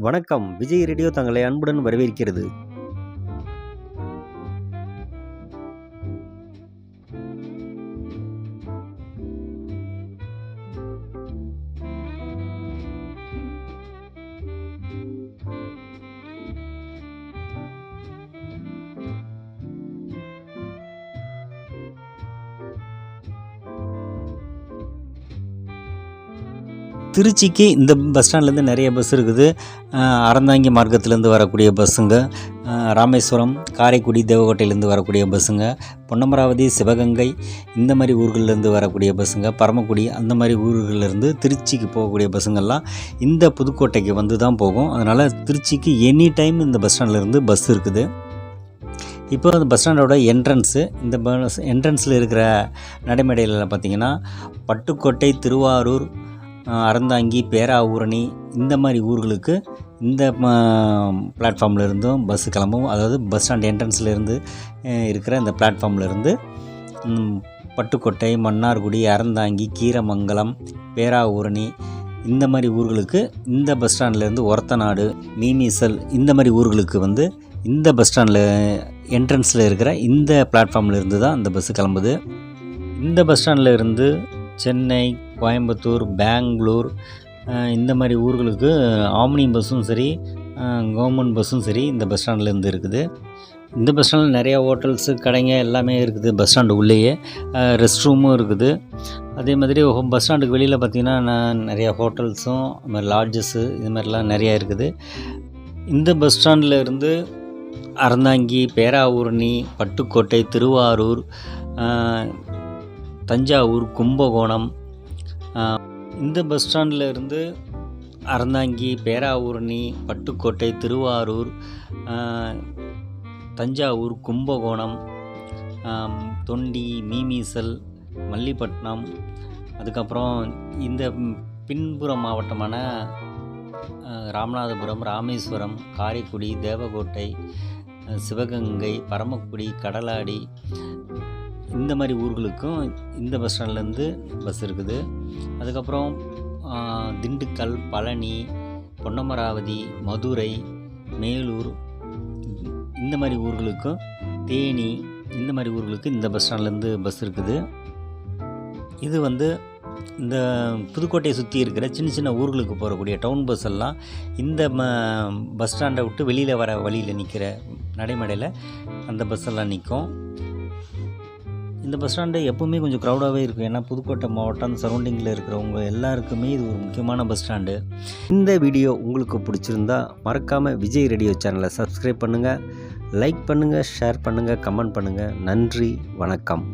வணக்கம். விஜய் ரேடியோ தங்களை அன்புடன் வரவேற்கிறது. திருச்சிக்கு இந்த பஸ் ஸ்டாண்ட்லேருந்து நிறைய பஸ் இருக்குது. அறந்தாங்கி மார்க்கத்துலேருந்து வரக்கூடிய பஸ்ஸுங்க ராமேஸ்வரம் காரைக்குடி தேவகோட்டையிலேருந்து வரக்கூடிய பஸ்ஸுங்க பொன்னமராவதி சிவகங்கை இந்த மாதிரி ஊர்கள்லேருந்து வரக்கூடிய பஸ்ஸுங்க பரமக்குடி அந்த மாதிரி ஊர்கள்லேருந்து திருச்சிக்கு போகக்கூடிய பஸ்ஸுங்கள்லாம் இந்த புதுக்கோட்டைக்கு வந்து தான் போகும். அதனால் திருச்சிக்கு எனி டைம் இந்த பஸ் ஸ்டாண்ட்லேருந்து பஸ் இருக்குது. இப்போ அந்த பஸ் ஸ்டாண்டோட என்ட்ரன்ஸு இந்த பஸ் என்ட்ரன்ஸில் இருக்கிற நடைமேடையில் பார்த்தீங்கன்னா பட்டுக்கோட்டை திருவாரூர் அறந்தாங்கி பேராவூரணி இந்த மாதிரி ஊர்களுக்கு இந்த பிளாட்ஃபார்மில் இருந்தும் பஸ் கிளம்பும். அதாவது பஸ் ஸ்டாண்ட் என்ட்ரன்ஸ்லேருந்து இருக்கிற இந்த பிளாட்ஃபார்ம்லேருந்து பட்டுக்கோட்டை மன்னார்குடி அறந்தாங்கி கீரமங்கலம் பேராவூரணி இந்த மாதிரி ஊர்களுக்கு இந்த பஸ் ஸ்டாண்ட்லேருந்து ஒரத்தநாடு மீமிசல் இந்த மாதிரி ஊர்களுக்கு வந்து இந்த பஸ் ஸ்டாண்டில் என்ட்ரன்ஸில் இருக்கிற இந்த பிளாட்ஃபார்ம்லேருந்து தான் அந்த பஸ்ஸு கிளம்புது. இந்த பஸ் ஸ்டாண்டில் இருந்து சென்னை கோயம்புத்தூர் பெங்களூர் இந்த மாதிரி ஊர்களுக்கு ஆம்னி பஸ்ஸும் சரி கவர்மெண்ட் பஸ்ஸும் சரி இந்த பஸ் ஸ்டாண்ட்லேருந்து இருக்குது. இந்த பஸ் ஸ்டாண்டில் நிறையா ஹோட்டல்ஸு கடைங்க எல்லாமே இருக்குது பஸ் ஸ்டாண்டு உள்ளேயே. ரெஸ்ட் ரூமும் இருக்குது. அதே மாதிரி பஸ் ஸ்டாண்டுக்கு வெளியில் பார்த்திங்கன்னா நான் நிறையா ஹோட்டல்ஸும் அது மாதிரி லாட்ஜஸ்ஸு இது மாதிரிலாம் நிறையா இருக்குது. இந்த பஸ் ஸ்டாண்டில் இருந்து அறந்தாங்கி பேராவூரணி பட்டுக்கோட்டை திருவாரூர் தஞ்சாவூர் கும்பகோணம் இந்த பஸ் ஸ்டாண்டில் இருந்து அறந்தாங்கி பேராவூரணி பட்டுக்கோட்டை திருவாரூர் தஞ்சாவூர் கும்பகோணம் தொண்டி மீமீசல் மல்லிப்பட்டினம் அதுக்கப்புறம் இந்த பின்புற மாவட்டமான ராமநாதபுரம் ராமேஸ்வரம் காரைக்குடி தேவகோட்டை சிவகங்கை பரமக்குடி கடலாடி இந்த மாதிரி ஊர்களுக்கும் இந்த பஸ் ஸ்டாண்ட்லேருந்து பஸ் இருக்குது. அதுக்கப்புறம் திண்டுக்கல் பழனி பொன்னமராவதி மதுரை மேலூர் இந்த மாதிரி ஊர்களுக்கும் தேனி இந்த மாதிரி ஊர்களுக்கு இந்த பஸ் ஸ்டாண்ட்லேருந்து பஸ் இருக்குது. இது வந்து இந்த புதுக்கோட்டையை சுற்றி இருக்கிற சின்ன சின்ன ஊர்களுக்கு போகக்கூடிய டவுன் பஸ் எல்லாம் இந்த ம பஸ் ஸ்டாண்டை விட்டு வெளியில் வர வழியில் நிற்கிற நடைமடையில் அந்த பஸ் எல்லாம் நிற்கும் இந்த பஸ் ஸ்டாண்டு எப்போவுமே கொஞ்சம் க்ரௌடாகவே இருக்கும். ஏன்னா புதுக்கோட்டை மாவட்டம் சரௌண்டிங்கில் இருக்கிறவங்க எல்லாருக்குமே இது ஒரு முக்கியமான பஸ் ஸ்டாண்டு இந்த வீடியோ உங்களுக்கு பிடிச்சிருந்தா மறக்காமல் விஜய் ரேடியோ சேனலை சப்ஸ்கிரைப் பண்ணுங்கள் லைக் பண்ணுங்கள் ஷேர் பண்ணுங்கள் கமெண்ட் பண்ணுங்கள் நன்றி வணக்கம்.